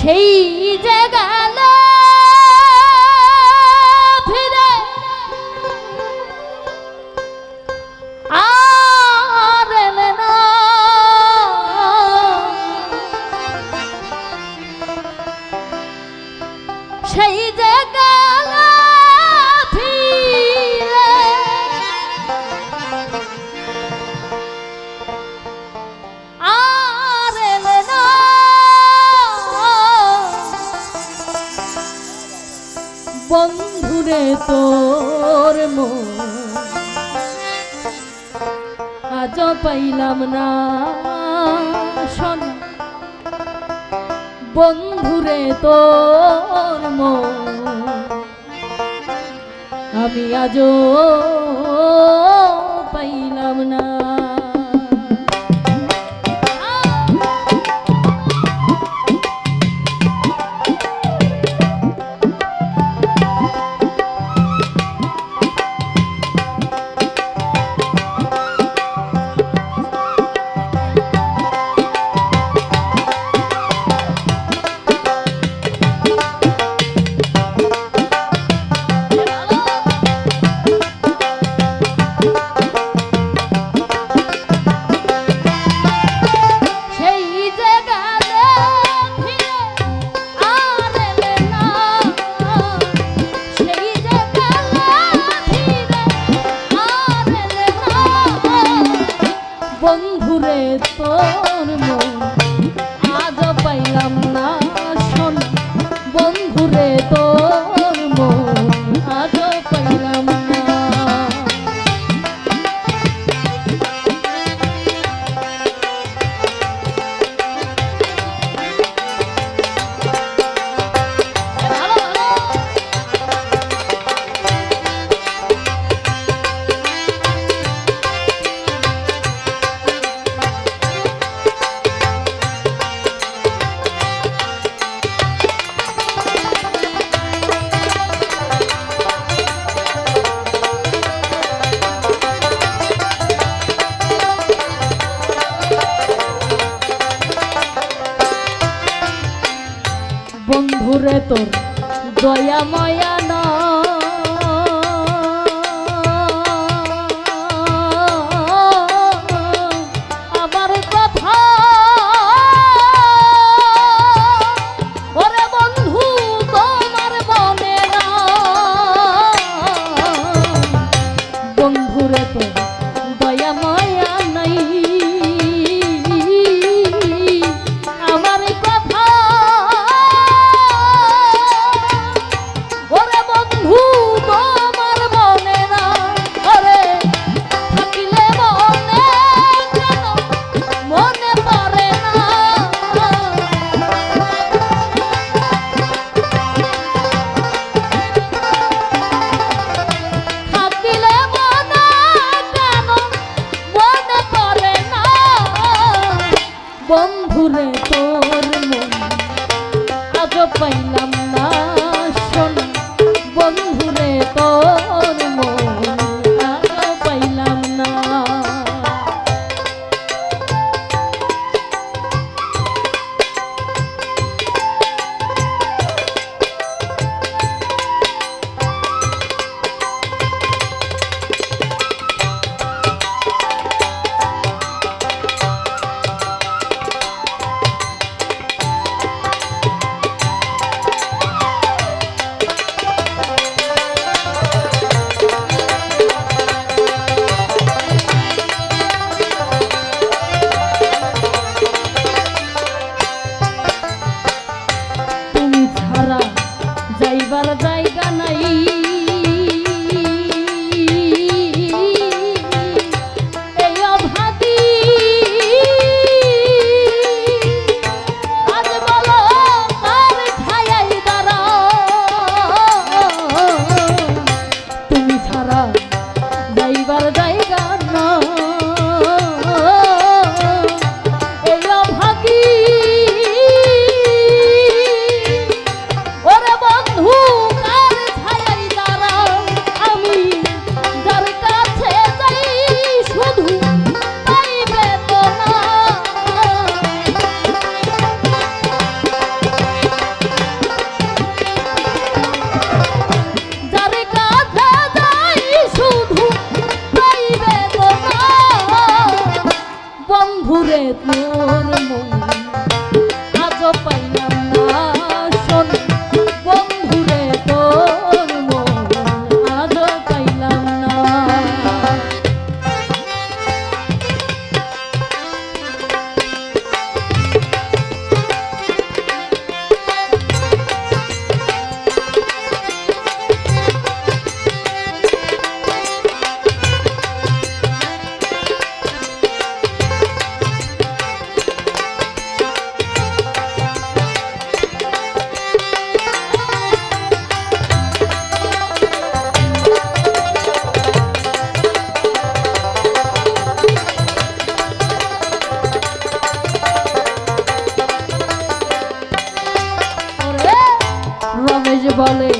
সেই যে গেল ফিরে আর না। সেই যে বন্ধুরে তোর আজ পাইলাম না শোন। বন্ধুরে তোর আমি আজ পাইলাম না করে তোর মন। আজ পাইলাম না শোন। বন্ধুরে তোর বন্ধুরে তোর দয়া ময়া পাইলাম দরজায় বলে